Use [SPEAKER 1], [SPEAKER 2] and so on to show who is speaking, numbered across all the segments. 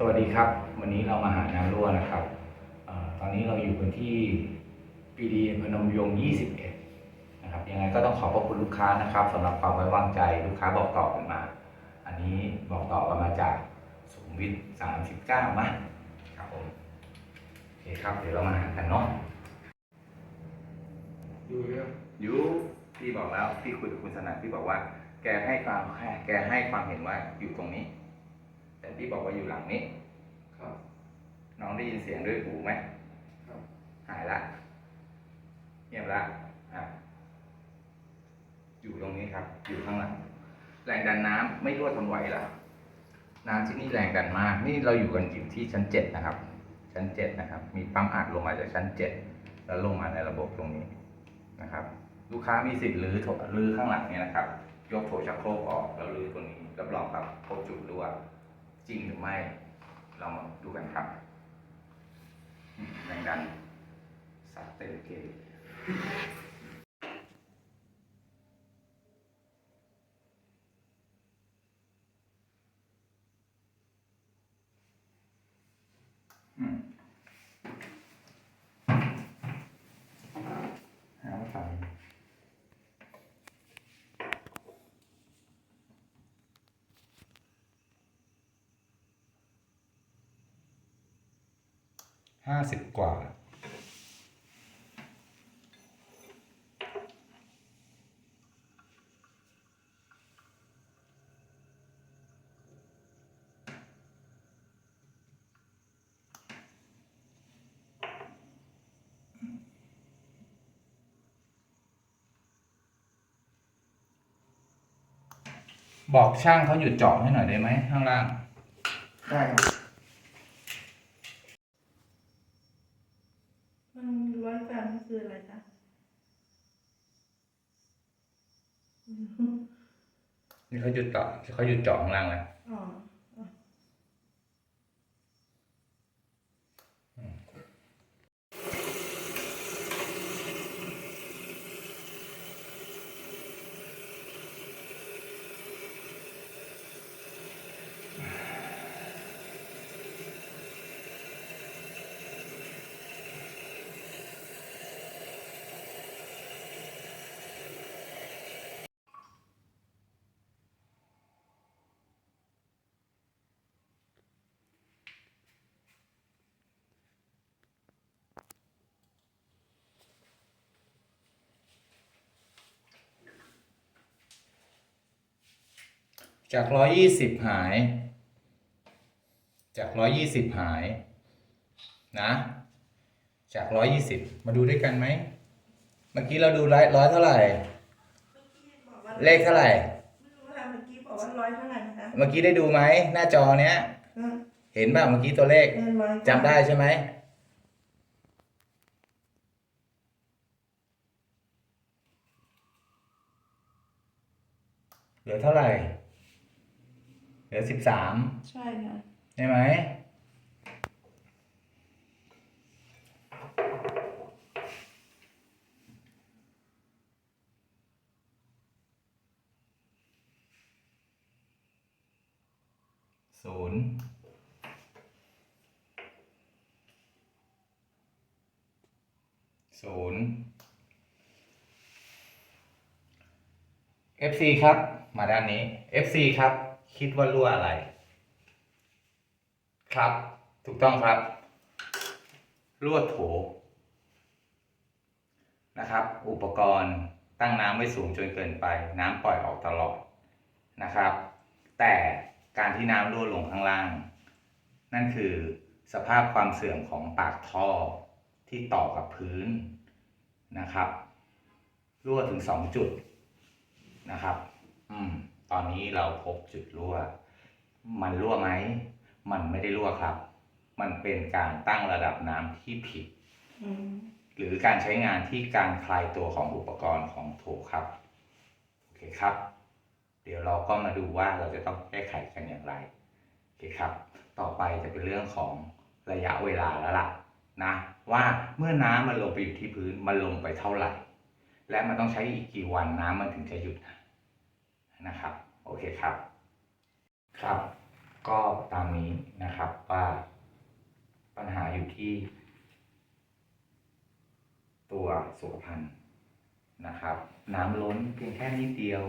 [SPEAKER 1] สวัสดีครับ วันนี้เรามาหาน้ำรั่วนะครับเออตอนนี้เราอยู่กันที่ปีดีพนมยงค์21 นะครับ ยังไงก็ต้องขอบพระคุณลูกค้านะครับสำหรับความไว้วางใจลูกค้าบอกต่อกันมา อันนี้บอกต่อกันมาจากสุขุมวิท39นะครับผมโอเคครับ เดี๋ยวเรามาหากันเนาะ
[SPEAKER 2] ดูเรื่อง
[SPEAKER 1] ยูพี่บอกแล้วพี่คุยกับคุณสนั่นพี่บอกว่า แกให้ความแกให้ความเห็นว่าอยู่ตรงนี้ แต่พี่บอกว่าอยู่หลังนี้
[SPEAKER 2] ครับ
[SPEAKER 1] น้องได้ยินเสียงด้วยหูไหม
[SPEAKER 2] ครับ
[SPEAKER 1] หายละเงียบละอะอยู่ตรงนี้ครับ อยู่ข้างหลังแรงดันน้ำไม่รั่วทนไหวละน้ำที่นี่แรงดันมาก นี่เราอยู่กันอยู่ที่ชั้นเจ็ดนะครับ ชั้นเจ็ดนะครับ มีปั๊มอัดลงมาจากชั้นเจ็ดแล้วลงมาในระบบตรงนี้นะครับ ลูกค้ามีสิทธิ์รื้อโถรื้อข้างหลังเนี่ยนะครับ ยกโถชักโครกออกแล้วรื้อตัวนี้รับรองครับพบจุดรั่ว จริงหรือไม่ เรามาดูกันครับแรงดันสัตว์เต็มเกณฑ์อืมหาว่าใส่ ห้าสิบกว่า บอกช่างเขาหยุดเจาะให้หน่อยได้ไหมข้างล่าง
[SPEAKER 2] ได้ครับ
[SPEAKER 3] มันร้อยกรัมนี่คืออะไรคะ
[SPEAKER 1] นี่เขาหยุดเจาะเขาหยุดเจาะข้างล่างแล้ว
[SPEAKER 3] อ๋อ
[SPEAKER 1] จากร้อยี่สิบหาย จากร้อยี่สิบหาย นะ จากร้อยี่สิบมาดูด้วยกันไหม เมื่อกี้เราดูร้อยร้อยเท่าไหร่
[SPEAKER 3] บอกว่า
[SPEAKER 1] เลขเท่าไหร่
[SPEAKER 3] ไม่รู้ค่ะเมื่อกี้บอกว่าร้อยเท่าไหร่นะคะ
[SPEAKER 1] เมื่อกี้ได้ดูไหมหน้าจอเนี้ย
[SPEAKER 3] เออ
[SPEAKER 1] เห็นป่ะเมื่อกี้ตัวเลข
[SPEAKER 3] เออร้อย
[SPEAKER 1] จำได้ใช่ไหมเหลือเท่าไหร่ เหลือสิบสาม
[SPEAKER 3] ใช่ค่ะ
[SPEAKER 1] ใช่ไหมศูนย์ศูนย์ FC ครับ มาด้านนี้ FC ครับ คิดว่ารั่วอะไร ครับ ถูกต้องครับ รั่วโถ นะครับ อุปกรณ์ตั้งน้ำไม่สูงจนเกินไป น้ำปล่อยออกตลอดนะครับ แต่การที่น้ำรั่วลงข้างล่าง นั่นคือสภาพความเสื่อมของปากท่อที่ต่อกับพื้นนะครับรั่วถึงสองจุดนะครับ อืม ตอนนี้เราพบจุดรั่ว มันรั่วไหม มันไม่ได้รั่วครับ มันเป็นการตั้งระดับน้ำที่ผิด
[SPEAKER 3] อืม
[SPEAKER 1] หรือการใช้งานที่การคลายตัวของอุปกรณ์ของโถครับ โอเคครับ เดี๋ยวเราก็มาดูว่าเราจะต้องแก้ไขกันอย่างไร โอเคครับ ต่อไปจะเป็นเรื่องของระยะเวลาแล้วล่ะนะว่าเมื่อน้ำมันลงไปอยู่ที่พื้นมันลงไปเท่าไหร่ และมันต้องใช้อีกกี่วันน้ำมันถึงจะหยุดนะ นะครับ โอเคครับ ครับ ก็ตามนี้นะครับว่าปัญหาอยู่ที่ ตัวสุขภัณฑ์นะครับ น้ำล้นเพียงแค่นิดเดียว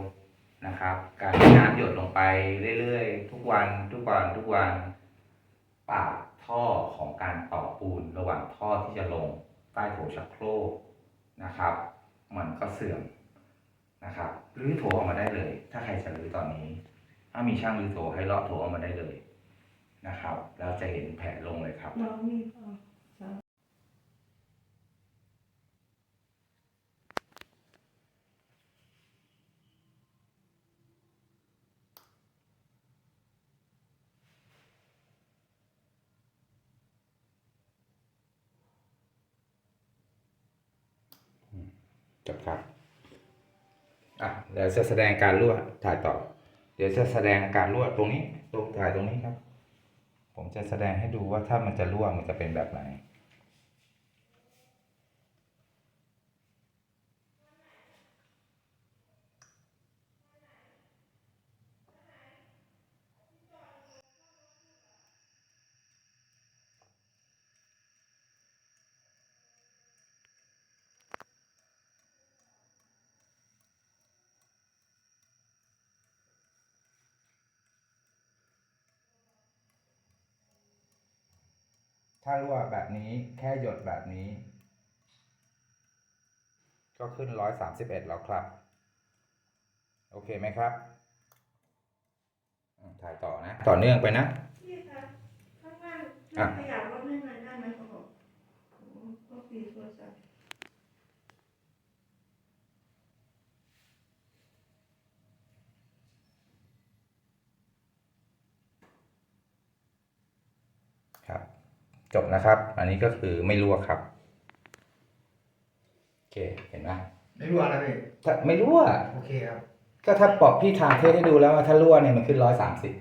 [SPEAKER 1] นะครับ การที่น้ำหยดลงไปเรื่อยๆ ทุกวันทุกวันทุกวันปากท่อของการต่อปูนระหว่างท่อที่จะลงใต้โถชักโครกนะครับ มันก็เสื่อม นะครับรื้อโถออกมาได้เลย ถ้าใครจะรื้อตอนนี้ ถ้ามีช่างรื้อโถให้เลาะโถออกมาได้เลยนะครับ แล้วจะเห็นแผลลงเลยครับ
[SPEAKER 3] น้องมีเปล่าสาว
[SPEAKER 1] จบครับ อะเดี๋ยวจะแสดงการรั่วถ่ายต่อ เดี๋ยวจะแสดงการรั่วตรงนี้ตรงถ่ายตรงนี้ครับ ผมจะแสดงให้ดูว่าถ้ามันจะรั่วมันจะเป็นแบบไหน ถ้ารั่วแบบนี้แค่หยดแบบนี้ ก็ขึ้นร้อยสามสิบเอ็ดแล้วครับ โอเคไหมครับอืมถ่ายต่อนะ ต่อเนื่องไปนะ
[SPEAKER 3] พี่คะข้างล่าง
[SPEAKER 1] อะ
[SPEAKER 3] ขยับรถให้หน่อยได้ไหมครับผมโอ้ก็ปีโทรศัพท์
[SPEAKER 1] ครับ จบนะครับ อันนี้ก็คือไม่รั่วครับ โอเค เห็นไหม
[SPEAKER 2] ไม่รู้อะไรพี่
[SPEAKER 1] ถ้าไม่รั่ว
[SPEAKER 2] โอเคครับ
[SPEAKER 1] ก็ถ้าปอกพี่ทางเทสให้ดูแล้วว่าถ้ารั่วเนี่ยมันขึ้นร้อยสามสิบ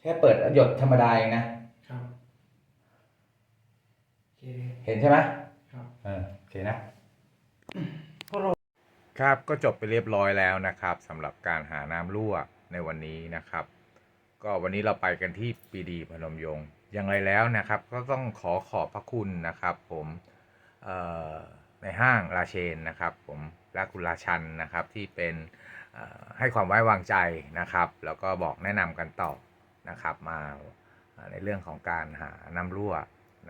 [SPEAKER 1] แค่เปิดหยดธรรมดาเองนะ
[SPEAKER 2] ครับโอเค
[SPEAKER 1] เห็นใช่ไหม
[SPEAKER 2] ครับ
[SPEAKER 1] เออโอเคนะ ครับก็จบไปเรียบร้อยแล้วนะครับสำหรับการหาน้ำรั่วในวันนี้นะครับ ก็วันนี้เราไปกันที่ปรีดีพนมยงค์ อย่างไรแล้วนะครับก็ต้องขอขอบพระคุณนะครับ ผมในห้างราเชนนะครับ ผมและคุณราชันนะครับที่เป็นให้ความไว้วางใจนะครับ แล้วก็บอกแนะนำกันต่อนะครับ มาในเรื่องของการหาน้ำรั่ว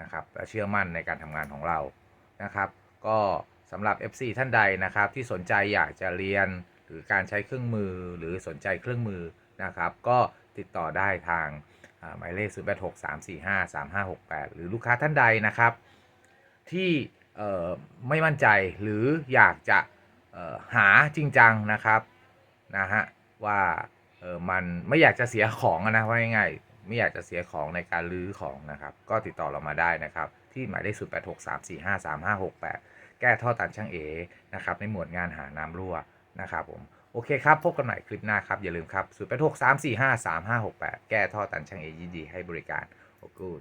[SPEAKER 1] นะครับและเชื่อมั่นในการทำงานของเรานะครับ ก็สำหรับ FC ท่านใดนะครับ ที่สนใจอยากจะเรียนหรือการใช้เครื่องมือหรือสนใจเครื่องมือนะครับ ก็ติดต่อได้ทาง หมายเลข 0 8 6 3 4 5 3 5 6 8 หรือลูกค้าท่านใดนะครับ ที่ไม่มั่นใจหรืออยากจะหาจริงจังนะครับนะฮะว่ามันไม่อยากจะเสียของอะนะว่าง่ายๆไม่อยากจะเสียของในการรื้อของนะครับ ก็ติดต่อเรามาได้นะครับ ที่หมายเลข 0 8 6 3 4 5 3 5 6 8 แก้ท่อตันช่างเอนะครับในหมวดงานหาน้ำรั่วนะครับผม อเคครับ พบกันใหม่คลิปหน้าครับ อย่าลืมครับ 0 8 6 3 4 5 3 5 6 8 แก้ท่อตันช่างเอยินดีให้บริการโอ้กูด